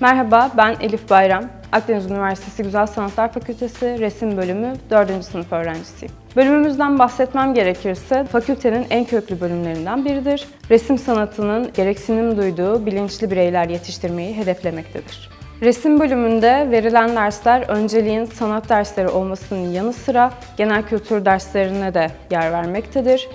Merhaba, ben Elif Bayram. Akdeniz Üniversitesi Güzel Sanatlar Fakültesi Resim Bölümü 4. sınıf öğrencisiyim. Bölümümüzden bahsetmem gerekirse fakültenin en köklü bölümlerinden biridir. Resim sanatının gereksinim duyduğu bilinçli bireyler yetiştirmeyi hedeflemektedir. Resim bölümünde verilen dersler önceliğin sanat dersleri olmasının yanı sıra genel kültür derslerine de yer vermektedir.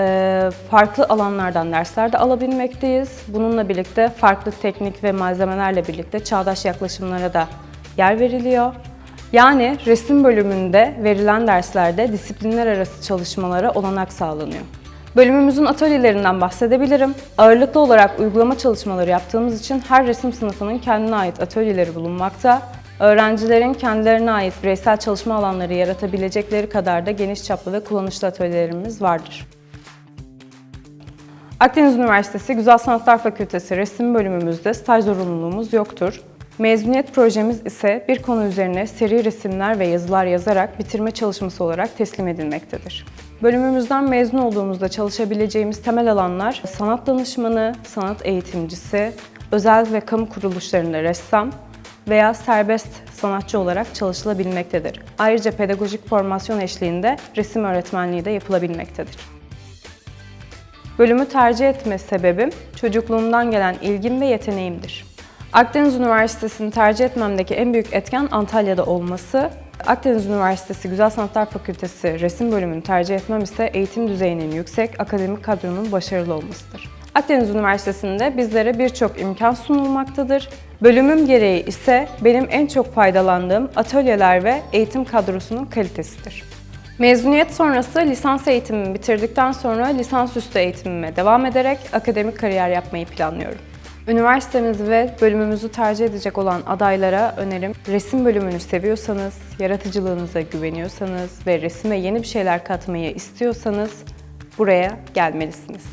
Ee, farklı alanlardan dersler de alabilmekteyiz. Bununla birlikte farklı teknik ve malzemelerle birlikte çağdaş yaklaşımlara da yer veriliyor. Yani resim bölümünde verilen derslerde disiplinler arası çalışmalara olanak sağlanıyor. Bölümümüzün atölyelerinden bahsedebilirim. Ağırlıklı olarak uygulama çalışmaları yaptığımız için her resim sınıfının kendine ait atölyeleri bulunmakta. Öğrencilerin kendilerine ait bireysel çalışma alanları yaratabilecekleri kadar da geniş çaplı ve kullanışlı atölyelerimiz vardır. Akdeniz Üniversitesi Güzel Sanatlar Fakültesi resim bölümümüzde staj zorunluluğumuz yoktur. Mezuniyet projemiz ise bir konu üzerine seri resimler ve yazılar yazarak bitirme çalışması olarak teslim edilmektedir. Bölümümüzden mezun olduğumuzda çalışabileceğimiz temel alanlar sanat danışmanı, sanat eğitimcisi, özel ve kamu kuruluşlarında ressam veya serbest sanatçı olarak çalışılabilmektedir. Ayrıca pedagojik formasyon eşliğinde resim öğretmenliği de yapılabilmektedir. Bölümü tercih etme sebebim çocukluğumdan gelen ilgim ve yeteneğimdir. Akdeniz Üniversitesi'ni tercih etmemdeki en büyük etken Antalya'da olması. Akdeniz Üniversitesi Güzel Sanatlar Fakültesi resim bölümünü tercih etmem ise eğitim düzeyinin yüksek, akademik kadronun başarılı olmasıdır. Akdeniz Üniversitesi'nde bizlere birçok imkan sunulmaktadır. Bölümüm gereği ise benim en çok faydalandığım atölyeler ve eğitim kadrosunun kalitesidir. Mezuniyet sonrası lisans eğitimimi bitirdikten sonra lisansüstü eğitimime devam ederek akademik kariyer yapmayı planlıyorum. Üniversitemizi ve bölümümüzü tercih edecek olan adaylara önerim resim bölümünü seviyorsanız, yaratıcılığınıza güveniyorsanız ve resime yeni bir şeyler katmayı istiyorsanız buraya gelmelisiniz.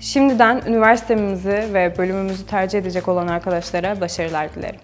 Şimdiden üniversitemizi ve bölümümüzü tercih edecek olan arkadaşlara başarılar dilerim.